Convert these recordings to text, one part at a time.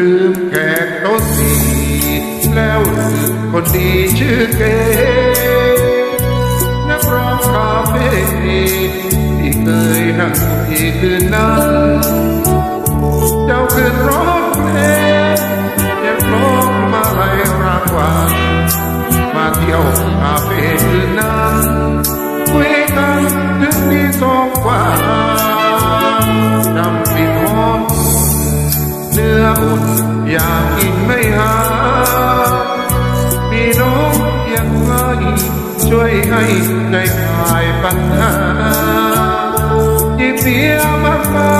ลืมแขกโต๊ะสีแล้วลืมคนดีชื่อเก๋นักร้องคาเฟ่ที่เคยนั่งที่คืนนั้นเจ้าคืน อุ่นอยากกินไม่หาพี่น้องยังไงช่วยให้ใจคลายปัญหาหยิบเบียมาฝา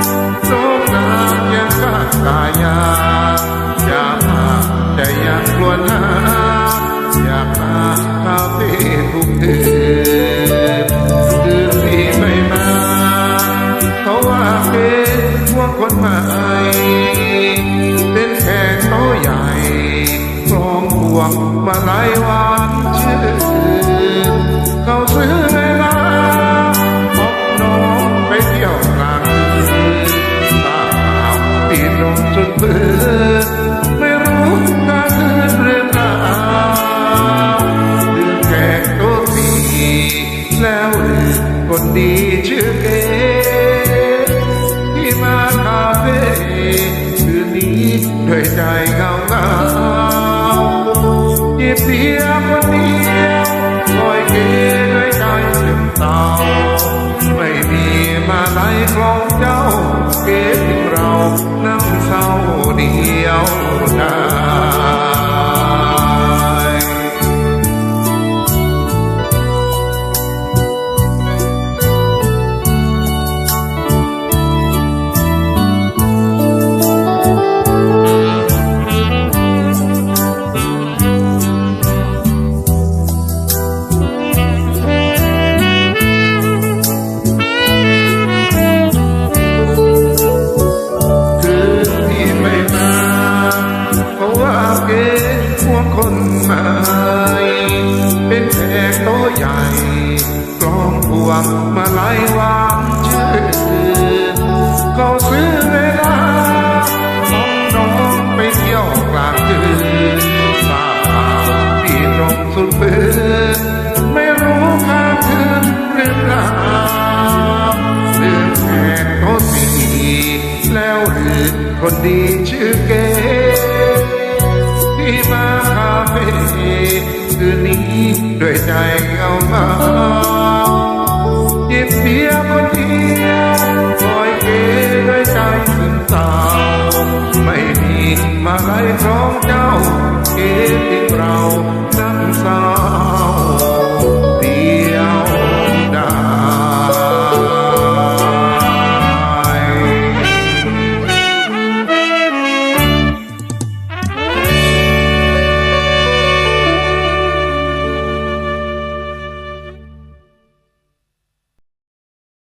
กโลกนางยังกาตายาอยากมาแต่ยังกลวนหาอยากมาคาเฟ่ทุกคืน แล้วหรือคนดีชื่อเก๋ที่มาคาเมาไล่วางชื่อเขาซื้อเวลาของน้องไปเที่ยวกลางคืนสาวพี่ตรงสุดปืนไม่รู้ค้างคืนหรือเปล่าเรื่องแขกโต๊ะสีแล้วหรือคนดีชื่อเก๋ที่มาคาเฟ่คืนนี้ด้วยใจเงาเงาิบเสียคนเดียวคอยเก๋ด้วยใจซึมเศร้าไม่มีมาไล่ครองเจ้า